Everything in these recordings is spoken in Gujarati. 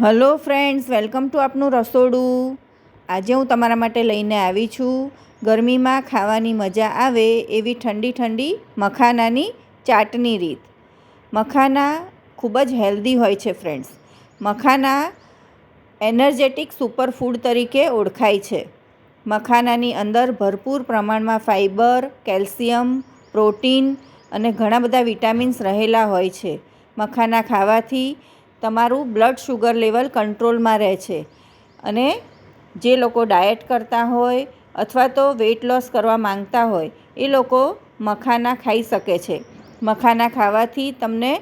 હલો ફ્રેન્ડ્સ, વેલકમ ટુ આપનું રસોડું. આજે હું તમારા માટે લઈને આવી છું. ગરમીમાં ખાવાની મજા આવે એવી ઠંડી ઠંડી મખાનાની ચાટની રીત. મખાના ખૂબ જ હેલ્ધી હોય છે ફ્રેન્ડ્સ. મખાના એનર્જેટિક સુપરફૂડ તરીકે ઓળખાય છે. મખાનાની અંદર ભરપૂર પ્રમાણમાં ફાઇબર કેલ્શિયમ, પ્રોટીન અને ઘણા બધા વિટામિન્સ રહેલા હોય છે. મખાના ખાવાથી તમારું બ્લડ શુગર લેવલ કંટ્રોલમાં રહે છે. અને જે લોકો ડાયટ કરતા હોય અથવા તો વેઇટ લોસ કરવા માંગતા હોય, એ લોકો મખાના ખાઈ શકે છે. મખાના ખાવાથી તમને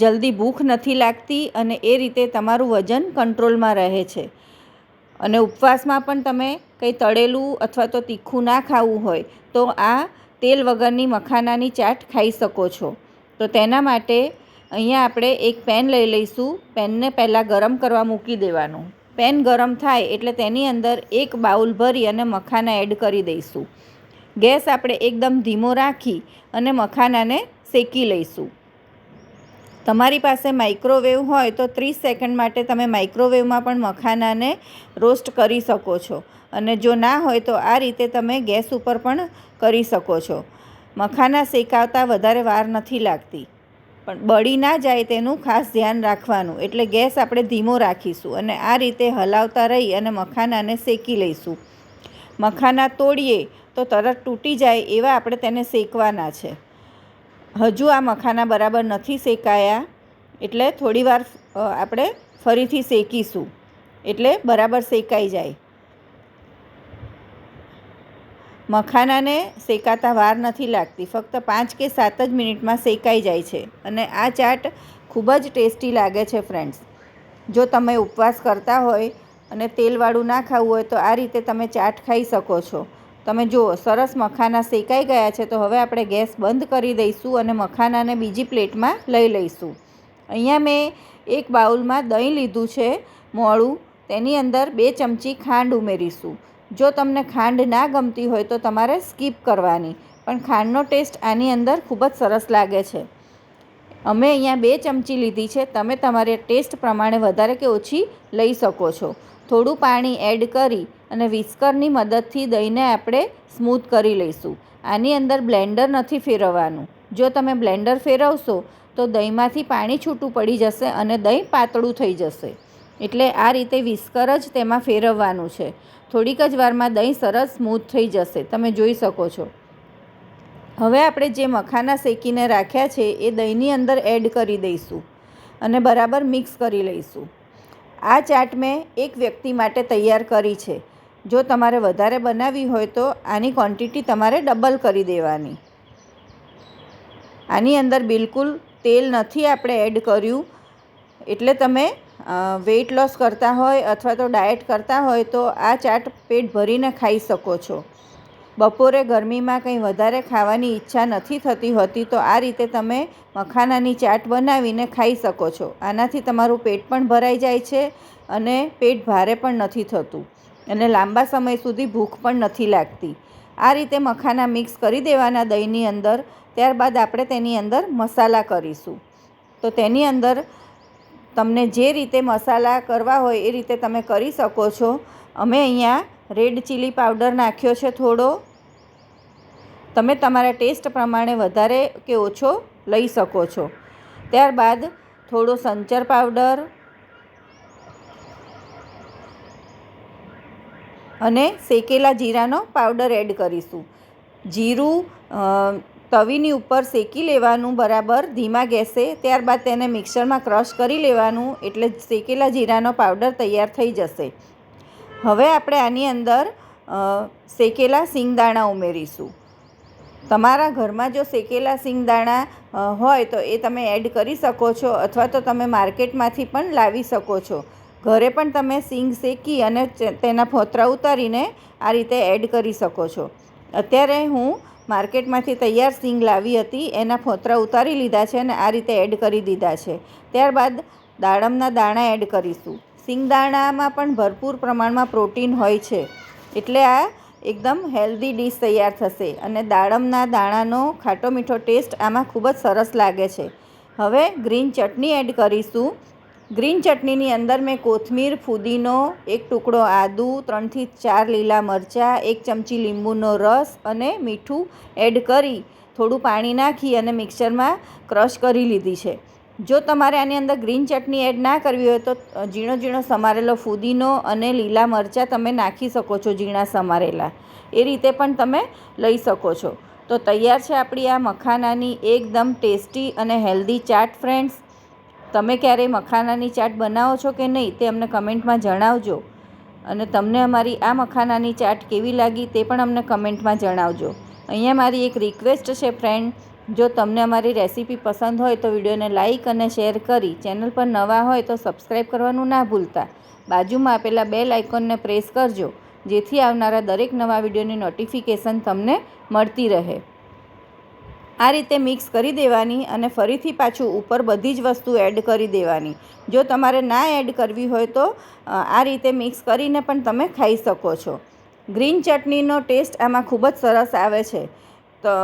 જલ્દી ભૂખ નથી લાગતી અને એ રીતે તમારું વજન કંટ્રોલમાં રહે છે. અને ઉપવાસમાં પણ તમે કંઈ તળેલું અથવા તો તીખું ના ખાવું હોય, તો આ તેલ વગરની મખાનાની ચાટ ખાઈ શકો છો. તો તેના માટે અહીંયા આપણે એક પેન લઈ લઈશું. પેનને પહેલાં ગરમ કરવા મૂકી દેવાનું. પેન ગરમ થાય એટલે તેની અંદર એક બાઉલ ભરી અને મખાના એડ કરી દઈશું. ગેસ આપણે એકદમ ધીમો રાખી અને મખાનાને શેકી લઈશું. તમારી પાસે માઇક્રોવેવ હોય તો ત્રીસ સેકન્ડ માટે તમે માઇક્રોવેવમાં પણ મખાનાને રોસ્ટ કરી શકો છો. અને જો ના હોય તો આ રીતે તમે ગેસ ઉપર પણ કરી શકો છો. મખાના શેકાવતા વધારે વાર નથી લાગતી. પણ બળી ના જાય તેનું ખાસ ધ્યાન રાખવાનું. એટલે ગેસ આપણે ધીમો રાખીશું અને આ રીતે હલાવતા રહી અને મખાનાને શેકી લઈશું. મખાના તોડીએ તો તરત તૂટી જાય એવા આપણે તેને શેકવાના છે. હજુ આ મખાના બરાબર નથી શેકાયા. એટલે થોડીવાર આપણે ફરીથી શેકીશું. એટલે બરાબર શેકાઈ જાય. મખાનાને શેકાતા વાર નથી લાગતી. ફક્ત પાંચ કે સાત જ મિનિટમાં શેકાઈ જાય છે અને આ ચાટ ખૂબ જ ટેસ્ટી લાગે છે ફ્રેન્ડ્સ જો તમે ઉપવાસ કરતા હોય અને તેલવાળું ના ખાવું હોય તો આ રીતે તમે ચાટ ખાઈ શકો છો. તમે જુઓ, સરસ મખાના શેકાઈ ગયા છે તો હવે આપણે ગેસ બંધ કરી દઈશું અને મખાનાને બીજી પ્લેટમાં લઈ લઈશું. અહીંયા મેં એક બાઉલમાં દહીં લીધું છે, મોળું. તેની અંદર બે ચમચી ખાંડ ઉમેરીશું. જો તમને ખાંડ ના ગમતી હોય તો તમારે સ્કીપ કરવાની. પણ ખાંડનો ટેસ્ટ આની અંદર ખૂબ જ સરસ લાગે છે. અમે અહીંયા બે ચમચી લીધી છે. તમે તમારે ટેસ્ટ પ્રમાણે વધારે કે ઓછી લઈ શકો છો. થોડું પાણી એડ કરી અને વિસ્કરની મદદથી દહીંને આપણે સ્મૂથ કરી લઈશું. આની અંદર બ્લેન્ડર નથી ફેરવવાનું. જો તમે બ્લેન્ડર ફેરવશો તો દહીંમાંથી પાણી છૂટું પડી જશે અને દહીં પાતળું થઈ જશે. એટલે આ રીતે વિસ્કર જ તેમાં ફેરવવાનું છે. થોડીક જ વારમાં દહીં સરસ સ્મૂથ થઈ જશે. તમે જોઈ શકો છો. હવે આપણે જે મખાના શેકીને રાખ્યા છે, એ દહીંની અંદર એડ કરી દઈશું અને બરાબર મિક્સ કરી લઈશું. આ ચાટ મેં એક વ્યક્તિ માટે તૈયાર કરી છે. જો તમારે વધારે બનાવવી હોય તો આની ક્વોન્ટિટી તમારે ડબલ કરી દેવાની. આની અંદર બિલકુલ તેલ નથી આપણે એડ કર્યું. એટલે તમે વેઇટ લોસ કરતા હોય અથવા તો ડાયટ કરતા હોય તો આ ચાટ પેટ ભરીને ખાઈ શકો છો. બપોરે ગરમીમાં કંઈ વધારે ખાવાની ઈચ્છા નથી થતી હોતી તો આ રીતે તમે મખાનાની ચાટ બનાવીને ખાઈ શકો છો. આનાથી તમારું પેટ પણ ભરાઈ જાય છે અને પેટ ભારે પણ નથી થતું અને લાંબા સમય સુધી ભૂખ પણ નથી લાગતી. આ રીતે મખાના મિક્સ કરી દેવાના દહીંની અંદર, ત્યારબાદ આપણે તેની અંદર મસાલા કરીશું. તો તેની અંદર તમને જે રીતે મસાલા કરવા હોય એ રીતે તમે કરી શકો છો. અમે અહીંયા રેડ ચીલી પાવડર નાખ્યો છે થોડો. તમે તમારા ટેસ્ટ પ્રમાણે વધારે કે ઓછો લઈ શકો છો. ત્યારબાદ થોડો સંચર પાવડર અને શેકેલા જીરાનો પાવડર એડ કરીશું. જીરું તવીની ઉપર શેકી લેવાનું બરાબર ધીમા ગેસે, ત્યારબાદ તેને મિક્સરમાં ક્રશ કરી લેવાનું એટલે શેકેલા જીરાનો પાવડર તૈયાર થઈ જશે. હવે આપણે આની અંદર શેકેલા સિંગદાણા ઉમેરીશું. તમારા ઘરમાં જો શેકેલા સિંગદાણા હોય તો એ તમે એડ કરી શકો છો અથવા તો તમે માર્કેટમાંથી પણ લાવી શકો છો. ઘરે પણ તમે સિંગ શેકી અને તેના ફોતરા ઉતારીને આ રીતે એડ કરી શકો છો. અત્યારે હું માર્કેટમાંથી તૈયાર સિંગ લાવી હતી, એના ફોતરા ઉતારી લીધા છે અને આ રીતે એડ કરી દીધા છે. ત્યારબાદ દાડમના દાણા એડ કરીશું. સિંગદાણામાં પણ ભરપૂર પ્રમાણમાં પ્રોટીન હોય છે. એટલે આ એકદમ હેલ્ધી ડીશ તૈયાર થશે અને દાડમના દાણાનો ખાટો મીઠો ટેસ્ટ આમાં ખૂબ જ સરસ લાગે છે. હવે ગ્રીન ચટણી એડ કરીશું. ગ્રીન ચટણીની અંદર મેં કોથમીર, ફુદીનો, એક ટુકડો આદુ, ત્રણથી ચાર લીલા મરચાં, એક ચમચી લીંબુનો રસ અને મીઠું એડ કરી થોડું પાણી નાખી અને મિક્સરમાં ક્રશ કરી લીધી છે. જો તમારે આની અંદર ગ્રીન ચટણી એડ ના કરવી હોય તો ઝીણો ઝીણો સમારેલો ફુદીનો અને લીલા મરચાં તમે નાખી શકો છો ઝીણા સમારેલા. એ રીતે પણ તમે લઈ શકો છો. તો તૈયાર છે આપણી આ મખાનાની એકદમ ટેસ્ટી અને હેલ્ધી ચાટ, ફ્રેન્ડ્સ. તમે ક્યારેય મખાનાની ચાટ બનાવો છો કે નહીં તે અમને કમેન્ટમાં જણાવજો. અને તમને અમારી આ મખાનાની ચાટ કેવી લાગી તે પણ અમને કમેન્ટમાં જણાવજો. અહીંયા મારી એક રિક્વેસ્ટ છે ફ્રેન્ડ જો તમને અમારી રેસીપી પસંદ હોય તો વિડીયોને લાઇક અને શેર કરી. ચેનલ પર નવા હોય તો સબસ્ક્રાઈબ કરવાનું ના ભૂલતા. બાજુમાં આપેલા બેલ આઇકોનને પ્રેસ કરજો. જેથી આવનારા દરેક નવા વિડીયોની નોટિફિકેશન તમને મળતી રહે. આ રીતે મિક્સ કરી દેવાની અને ફરીથી પાછું ઉપર બધી જ વસ્તુ એડ કરી દેવાની. જો તમારે ના એડ કરવી હોય તો આ રીતે મિક્સ કરીને પણ તમે ખાઈ શકો છો. ગ્રીન ચટણીનો ટેસ્ટ આમાં ખૂબ જ સરસ આવે છે. તો,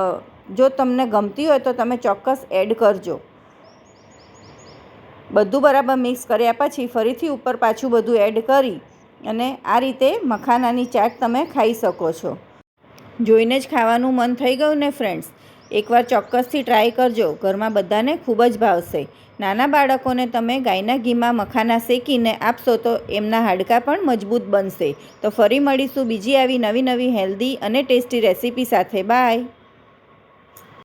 જો તમને ગમતી હોય તો તમે ચોક્કસ એડ કરજો. બધું બરાબર મિક્સ કર્યા પછી ફરીથી ઉપર પાછું બધું એડ કરી અને આ રીતે મખાનાની ચાટ તમે ખાઈ શકો છો. જોઈને જ ખાવાનું મન થઈ ગયું ને, ફ્રેન્ડ્સ? એકવાર ચોક્કસથી ટ્રાય કરજો. ઘરમાં બધાને ખૂબ જ ભાવશે. નાના બાળકોને તમે ગાયના ઘીમાં મખાના શેકીને આપશો તો એમના હાડકાં પણ મજબૂત બનશે. તો ફરી મળીશું બીજી આવી નવી નવી હેલ્ધી અને ટેસ્ટી રેસીપી સાથે. બાય